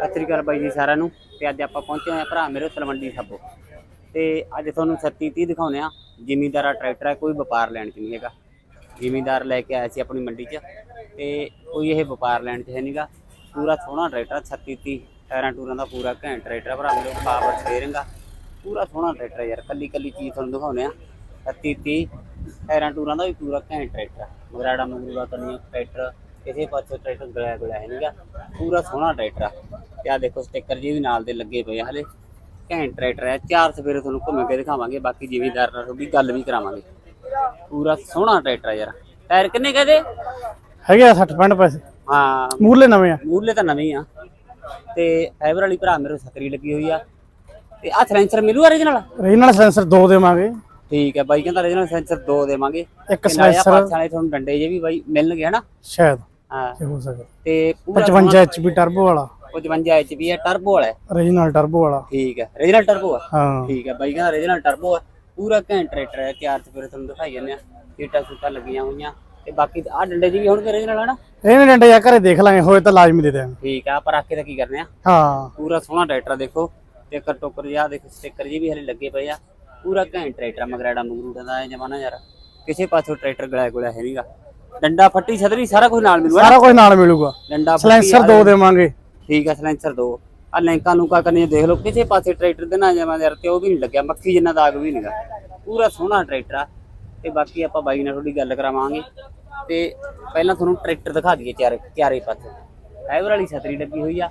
ਸਤਿ ਸ੍ਰੀ ਅਕਾਲ ਬਾਈ ਜੀ ਸਾਰਿਆਂ ਨੂੰ। ਤੇ ਅੱਜ ਆਪਾਂ ਪਹੁੰਚੇ ਹੋਏ ਆ ਭਰਾ ਮੇਰੇ ਤਲਵੰਡੀ ਸਾਬੋ। ਤੇ ਅੱਜ ਤੁਹਾਨੂੰ 37 30 ਦਿਖਾਉਂਦੇ ਆ ਜ਼ਿਮੀਂਦਾਰਾ ਟਰੈਕਟਰ ਹੈ ਕੋਈ ਵਪਾਰ ਲੈਣ ਚ ਨਹੀਂ ਹੈਗਾ। ਜ਼ਿਮੀਂਦਾਰ ਲੈ ਕੇ ਆਇਆ ਸੀ ਆਪਣੀ ਮੰਡੀ 'ਚ। ਤੇ ਕੋਈ ਇਹ ਵਪਾਰ ਲੈਣ 'ਚ ਹੈ ਨਹੀਂਗਾ ਪੂਰਾ ਸੋਹਣਾ ਟਰੈਕਟਰ 36 30 ਟਾਇਰਾਂ ਟੂਰਾਂ ਦਾ ਪੂਰਾ ਘੈਂਟ ਟਰੈਕਟਰ ਭਰਾ ਮੇਰੇ, ਪਾਵਰ ਸਟੀਅਰਿੰਗ ਆ। ਪੂਰਾ ਸੋਹਣਾ ਟਰੈਕਟਰ ਯਾਰ, ਕੱਲੀ ਕੱਲੀ ਚੀਜ਼ ਤੁਹਾਨੂੰ ਦਿਖਾਉਂਦੇ ਆ 36 30 ਟਾਇਰਾਂ ਟੂਰਾਂ ਦਾ ਵੀ ਪੂਰਾ ਘੈਂਟ ਟਰੈਕਟਰ ਆ। ਮਗਰਾੜਾ, ਮੰਗਰੂੜਾ ਕਰਨੀ ਟਰੈਕਟਰ, ਕਿਸੇ ਪਾਸੇ ਟਰੈਕਟਰ ਗਲਿਆ ਗਲਿਆ ਹੈ ਨਹੀਂਗਾ ਪੂਰਾ ਸੋਹਣਾ ਟਰੈਕਟਰ ਆ। ਤੇ ਆ ਦੇਖੋ ਸਟicker ਜੀ ਵੀ ਨਾਲ ਦੇ ਲੱਗੇ ਪਏ ਹਲੇ। ਘੈਂਟ ਟਰੈਕਟਰ ਹੈ ਚਾਰ ਸਵੇਰੇ ਤੁਹਾਨੂੰ ਘੁੰਮ ਕੇ ਦਿਖਾਵਾਂਗੇ ਬਾਕੀ ਜ਼ਿਮੀਦਾਰ ਨਾਲ ਵੀ ਗੱਲ ਵੀ ਕਰਾਵਾਂਗੇ। ਪੂਰਾ ਸੋਹਣਾ ਟਰੈਕਟਰ ਯਾਰ। ਟਾਇਰ ਕਿੰਨੇ ਕਹਦੇ? ਹੈਗੇ ਆ 60 65 ਪੈਸੇ। ਹਾਂ। ਮੂਰਲੇ ਨਵੇਂ ਆ। ਮੂਰਲੇ ਤਾਂ ਨਵੇਂ ਆ। ਤੇ ਫਾਈਬਰ ਵਾਲੀ ਭਰਾ ਮੇਰੇ ਸਕਰੀ ਲੱਗੀ ਹੋਈ ਆ। ਤੇ ਆ ਸਲੈਂਸਰ ਮਿਲੂ origignal ਰੀਜਨਲ ਸੈਂਸਰ ਦੋ ਦੇਵਾਂਗੇ। ਠੀਕ ਹੈ ਬਾਈ ਕਹਿੰਦਾ origignal ਸੈਂਸਰ ਦੋ ਦੇਵਾਂਗੇ। ਇੱਕ ਨਾਲੇ ਪਾਸੇ ਵਾਲੇ ਤੁਹਾਨੂੰ ਡੰਡੇ ਜੇ ਵੀ ਬਾਈ ਮਿਲਣਗੇ ਹਨਾ? ਸ਼ਾਇਦ। ਹਾਂ। ਹੋ ਸਕਦਾ। ਤੇ ਪੂਰਾ 55 HP ਟਰਬੋ ਵਾਲਾ। 55 HP ਹੈ ਟਰਬੋ ਵਾਲਾ ਹੈ। ਰੀਜਨਲ ਟਰਬੋ ਵਾਲਾ। ਠੀਕ ਹੈ। Origignal ਟਰਬੋ ਆ? ਹਾਂ। ਠੀਕ ਹੈ ਬਾਈ ਕਹਿੰਦਾ origignal ਟਰਬੋ ਹੈ ਪੂਰਾ ਘੈਂਟ ਟਰੈਕਟਰ ਹੈ ਚਾਰ ਸਪੇਰੇ ਤੁਹਾਨੂੰ ਦਿਖਾਈ ਜਾਂਦੇ ਆ। ਸੀਟਾਂ ਸੂਟਾਂ ਲੱਗੀਆਂ ਹੋਈਆਂ ਤੇ ਬਾਕੀ ਆ ਡੰਡੇ ਜੀ ਵੀ ਹੋਣਗੇ origignal ਹਨਾ ਇਹਨੇ ਡੰਡੇ ਜਾ ਘਰੇ ਦੇਖ ਲਾਂਗੇ ਹੋਏ ਤਾਂ ਲਾਜ਼ਮੀ ਦੇ ਦੇਵਾਂਗੇ ਠੀਕ ਆ ਪਰ ਆਕੇ ਦਾ ਕੀ ਕਰਨੇ ਆ? ਹਾਂ। ਪੂਰਾ ਸੋਹਣਾ ਟਰੈਕਟਰ ਆ ਦੇਖੋ। ਟੇਕਰ ਟੋਕਰ ਜਿਹਾ ਦੇਖੋ ਸਟicker ਜੀ ਵੀ ਹਲੇ ਲੱਗੇ ਪਏ ਆ। ਪੂਰਾ ਘੈਂਟ ਟਰੈਕਟਰ ਆ, ਮਗਰਾੜਾ ਮਗਰੂੜਾ ਦਾ ਇਹ ਜਮਾਨਾ ਯਾਰ। ਕਿਸੇ ਪਾਸੋਂ ਟਰੈਕਟਰ ਗਲਾਇਆ ਗੁਲਿਆ ਹੈ ਨਹੀਂਗਾ ਡੰਡਾ ਫੱਟੀ ਛਤਰੀ ਸਾਰਾ ਕੁਝ ਨਾਲ ਮਿਲੂਗਾ ਸਾਰਾ ਕੁਝ ਨਾਲ ਮਿਲੂਗਾ। ਡੰਡਾ ਸਲੈਂਸਰ ਦੋ ਦੇਵਾਂਗੇ। ਠੀਕ ਆ ਸਲੈਂਸਰ ਦੋ। ਆ ਲੈਂਕਾਂ ਲੂਕਾ ਕਰਨੀਆਂ ਦੇਖ ਲਓ ਕਿਸੇ ਪਾਸੇ ਟਰੈਕਟਰ ਦੇ ਨਾ ਜਮਾ ਯਾਰ ਤੇ ਉਹ ਵੀ ਨਹੀਂ ਲੱਗਿਆ ਮੱਖੀ ਜਿੰਨਾ ਦਾਗ ਵੀ ਨਹੀਂਗਾ ਪੂਰਾ ਸੋਹਣਾ ਟਰੈਕਟਰ ਆ। ਤੇ ਬਾਕੀ ਆਪਾਂ ਬਾਈ ਨਾਲ ਥੋੜੀ ਗੱਲ ਕਰਾਵਾਂਗੇ। ਤੇ ਪਹਿਲਾਂ ਤੁਹਾਨੂੰ ਟਰੈਕਟਰ ਦਿਖਾ ਦਈਏ ਚਾਰੇ ਚਾਰੇ ਪਾਸੇ। ਫਾਈਬਰ ਵਾਲੀ ਛਤਰੀ ਲੱਗੀ ਹੋਈ ਆ।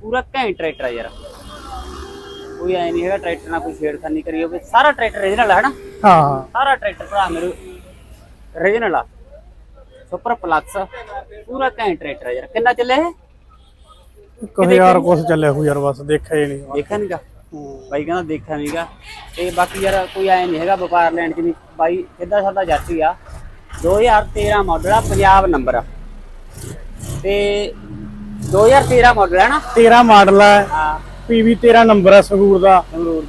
ਪੂਰਾ ਘੈਂਟ ਟਰੈਕਟਰ ਆ ਯਾਰ। ਕੋਈ ਐ ਨਹੀਂ ਹੈਗਾ ਟਰੈਕਟਰ ਨਾਲ ਕੋਈ ਛੇੜਖਾਨੀ ਕਰੀ ਹੋਵੇ। ਸਾਰਾ ਟਰੈਕਟਰ ਰੀਜਨਲ ਹੈ ਨਾ ਹਾਂ। ਹਾਂ ਸਾਰਾ ਟਰੈਕਟਰ ਭਰਾ ਮੇਰੇ ਰੀਜਨਲ ਆ। ਸੁਪਰ ਪਲੱਸ ਪੂਰਾ ਘੈਂਟ ਟਰੈਕਟਰ ਆ ਯਾਰ। ਕਿੰਨਾ ਚੱਲਿਆ ਇੱਕ ਹਜ਼ਾਰ ਕੁਛ ਚੱਲਿਆ ਹੋ ਯਾਰ ਬਸ ਦੇਖਿਆ ਹੀ ਨਹੀਂ। ਦੇਖਿਆ ਨੀਗਾ? ਬਾਈ ਕਹਿੰਦਾ ਦੇਖਿਆ ਨੀਗਾ। ਤੇ ਬਾਕੀ ਯਾਰ ਕੋਈ ਐ ਨਹੀਂ ਹੈਗਾ ਵਪਾਰ ਲੈਣ ਚ ਬਾਈ ਸਿੱਧਾ ਸਾਦਾ ਜਾਤੀ ਆ। 2013 ਮਾਡਲ ਆ ਪੰਜਾਬ ਨੰਬਰ ਆ। ਤੇ 2013 ਮਾਡਲ ਹੈ ਨਾ? 13 ਮਾਡਲ ਹੈ। ਹਾਂ ਪੀਵੀ 13 ਨੰਬਰ ਹੈ ਸੰਗਰੂਰ ਦਾ।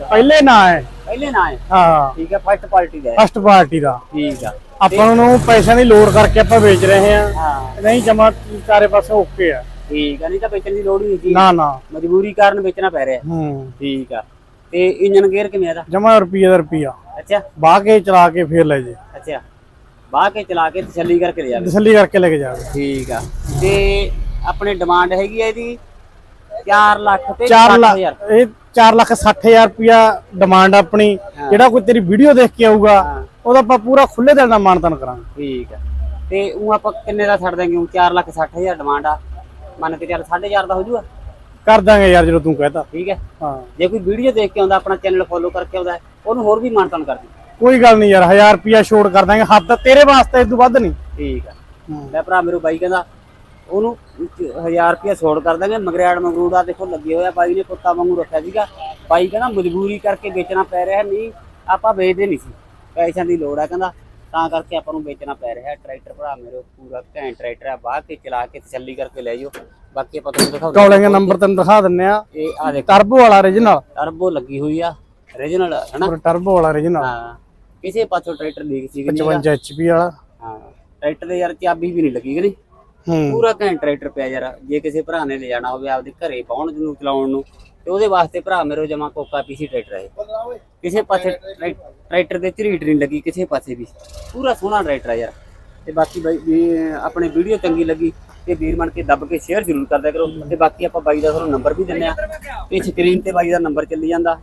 ਪਹਿਲੇ ਨਾ ਹੈ। ਪਹਿਲੇ ਨਾ ਹੈ? ਹਾਂ। ਠੀਕ ਹੈ ਫਸਟ ਕੁਆਲਿਟੀ ਦਾ ਫਸਟ ਪਾਰਟੀ ਦਾ। ਠੀਕ ਆ। ਆਪਾਂ ਨੂੰ ਪੈਸਿਆਂ ਦੀ ਲੋਡ ਕਰਕੇ ਆਪਾਂ ਵੇਚ ਰਹੇ ਹਾਂ। ਨਹੀਂ ਜਮਾ ਚਾਰੇ ਪਾਸੇ ਓਕੇ ਆ। ਠੀਕ ਆ ਨਹੀਂ ਤਾਂ ਵੇਚਣ ਦੀ ਲੋੜ ਹੀ ਨਹੀਂ ਸੀ। ਨਾ ਨਾ। ਮਜਬੂਰੀ ਕਾਰਨ ਵੇਚਣਾ ਪੈ ਰਿਹਾ। ਹੂੰ। ਠੀਕ ਆ। ਤੇ ਇੰਜਨ ਗੇਅਰ ਕਿਵੇਂ ਆਦਾ ਜਮਾ ਰੁਪਈਏ ਦਾ ਰੁਪਈਆ। ਅੱਛਾ। ਬਾਹ ਕੇ ਚਲਾ ਕੇ ਫੇਰ ਲੈ ਜੇ। ਅੱਛਾ। ਬਾਹ ਕੇ ਚਲਾ ਕੇ ਤਸੱਲੀ ਕਰਕੇ ਲੈ ਜਾਵੇ ਤਸੱਲੀ ਕਰਕੇ ਲੈ ਕੇ ਜਾਵੇ। ਠੀਕ ਆ। ਤੇ ਆਪਣੇ ਡਿਮਾਂਡ ਹੈਗੀ ਹੈ ਇਹਦੀ? 4 ਲੱਖ ਤੇ 4 ਲੱਖ 60000 ਇਹ 4 ਲੱਖ 60000 ਰੁਪਿਆ ਡਿਮਾਂਡ ਆਪਣੀ। ਜਿਹੜਾ ਕੋਈ ਤੇਰੀ ਵੀਡੀਓ ਦੇਖ ਕੇ ਆਊਗਾ ਉਹਦਾ ਆਪਾਂ ਪੂਰਾ ਖੁੱਲੇ ਦਿਲ ਨਾਲ ਮਾਨਤਨ ਕਰਾਂਗੇ। ਠੀਕ ਆ। ਤੇ ਉਹ ਆਪਾਂ ਕਿੰਨੇ ਦਾ ਛੱਡ ਦਾਂਗੇ 4 ਲੱਖ 60000 ਡਿਮਾਂਡ ਆ। ਮੰਨ ਕੇ ਚੱਲ 4.5 ਦਾ ਹੋ ਜੂਗਾ ਕਰ ਦਾਂਗੇ ਯਾਰ ਜਦੋਂ ਤੂੰ ਕਹਤਾ। ਠੀਕ ਹੈ? ਹਾਂ। ਜੇ ਕੋਈ ਵੀਡੀਓ ਦੇਖ ਕੇ ਆਉਂਦਾ ਆਪਣਾ ਚੈਨਲ ਫੋਲੋ ਕਰਕੇ ਆਉਂਦਾ ਹੈ, ਉਹਨੂੰ ਹੋਰ ਵੀ ਮਾਨਤਨ ਕਰ ਦੇ ਕੋਈ ਗੱਲ ਨਹੀਂ ਯਾਰ 1000 ਰੁਪਿਆ ਛੋੜ ਕਰ ਦਾਂਗੇ। ਹੱਦ ਤੇਰੇ ਵਾਸਤੇ ਇਸ ਤੋਂ ਵੱਧ ਨਹੀਂ। ਠੀਕ ਆ। ਮੈਂ ਭਰਾ ਮੇਰੇ ਬਾਈ ਕਹਿੰਦਾ ਉਹਨੂੰ 1000 ਰੁਪਇਆ ਛੋੜ ਕਰ ਦਾਂਗੇ। ਮਗਰਿਆੜ ਮਗਰੂੜ ਦਾ ਦੇਖੋ ਲੱਗੇ ਹੋਇਆ ਬਾਈ ਨੇ ਕੁੱਤਾ ਵਾਂਗੂ ਰੱਖਿਆ ਸੀਗਾ। ਬਾਈ ਕਹਿੰਦਾ ਮਜਬੂਰੀ ਕਰਕੇ ਵੇਚਣਾ ਪੈ ਰਿਹਾ ਨਹੀਂ ਆਪਾਂ ਵੇਚਦੇ ਨਹੀਂ ਸੀ। ਪੈਸਿਆਂ ਦੀ ਲੋੜ ਆ ਕਹਿੰਦਾ। ਤਾਂ ਕਰਕੇ ਆਪਾਂ ਨੂੰ ਵੇਚਣਾ ਪੈ ਰਿਹਾ ਟਰੈਕਟਰ ਭਰਾ ਮੇਰੇ ਪੂਰਾ ਘੈਂਟ ਟਰੈਕਟਰ ਆ ਬਾਹ ਕੇ ਚਲਾ ਕੇ ਤਸੱਲੀ ਕਰਕੇ ਲੈ ਜਾਓ ਬਾਕੀ ਆਪਾਂ ਤੁਹਾਨੂੰ ਦਿਖਾਉਂਦੇ ਕੌਲਿੰਗ ਨੰਬਰ ਤੈਨੂੰ ਦਿਖਾ ਦਿੰਨੇ ਆ। ਇਹ ਆ ਦੇਖ। ਟਰਬੋ ਵਾਲਾ origignal ਟਰਬੋ ਲੱਗੀ ਹੋਈ ਆ। ਰੀਜਨਲ ਹਨਾ? ਪਰ ਟਰਬੋ ਵਾਲਾ origignal ਹਾਂ। ਕਿਸੇ ਪਾਸੋਂ ਟਰੈਕਟਰ ਲੀਕ ਸੀ ਕਿ ਨਹੀਂ 55 HP ਵਾਲਾ। ਹਾਂ। ਟਰੈਕਟਰ ਦੇ ਯਾਰ ਚਾਬੀ ਵੀ ਨਹੀਂ ਲੱਗੀ ਕਿ ਨਹੀਂ? ਪੂਰਾ ਘੈਂਟ ਟਰੈਕਟਰ ਪਿਆ ਯਾਰ। ਜੇ ਕਿਸੇ ਭਰਾ ਨੇ ਲੈ ਜਾਣਾ ਹੋਵੇ ਆਪਦੇ ਘਰੇ ਪਾਉਣ ਨੂੰ ਚਲਾਉਣ ਨੂੰ ਤੇ ਉਹਦੇ ਵਾਸਤੇ ਭਰਾ ਮੇਰੇ ਜਮਾ ਕੋਕਾ ਪੀਸੀ ਟਰੈਕਟਰ ਹੈ ਕਿਸੇ ਪਾਸੇ ਟਰੈਕਟਰ ਦੇ ਝਰੀਟ ਨਹੀਂ ਲੱਗੀ ਕਿਸੇ ਪਾਸੇ ਵੀ। ਪੂਰਾ ਸੋਹਣਾ ਟਰੈਕਟਰ ਹੈ ਯਾਰ। ਤੇ ਬਾਕੀ ਬਾਈ ਵੀ ਆਪਣੇ ਵੀਡੀਓ ਚੰਗੀ ਲੱਗੀ ਤੇ ਵੀਰ ਬਣ ਕੇ ਦੱਬ ਕੇ ਸ਼ੇਅਰ ਜ਼ਰੂਰ ਕਰਦਿਆ ਕਰੋ। ਤੇ ਬਾਕੀ ਆਪਾਂ ਬਾਈ ਦਾ ਤੁਹਾਨੂੰ ਨੰਬਰ ਵੀ ਦਿੰਨੇ ਆ। ਤੇ ਸਕਰੀਨ ਤੇ ਬਾਈ ਦਾ ਨੰਬਰ ਚੱਲੀ ਜਾਂਦਾ।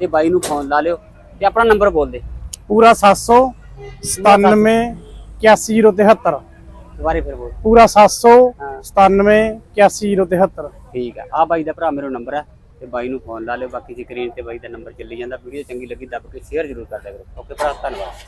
ਤੇ ਬਾਈ ਨੂੰ ਫੋਨ ਲਾ ਲਿਓ ਤੇ ਆਪਣਾ ਨੰਬਰ ਬੋਲ ਦੇ। ਪੂਰਾ 797 81073 ਦੁਬਾਰੇ ਫਿਰ ਬੋਲ। ਪੂਰਾ 797 81073 ਠੀਕ ਆ। ਆ ਬਾਈ ਦਾ ਭਰਾ ਮੇਰਾ ਨੰਬਰ ਹੈ ਤੇ ਬਾਈ ਨੂੰ ਫੋਨ ਲਾ ਲਿਓ, ਬਾਕੀ ਸਕਰੀਨ ਤੇ ਬਾਈ ਦਾ ਨੰਬਰ ਚੱਲੀ ਜਾਂਦਾ ਵੀਡੀਓ ਚੰਗੀ ਲੱਗੀ ਦੱਬ ਕੇ ਸ਼ੇਅਰ ਜ਼ਰੂਰ ਕਰ ਦਿਆ ਕਰੋ। ਓਕੇ ਭਰਾ, ਧੰਨਵਾਦ।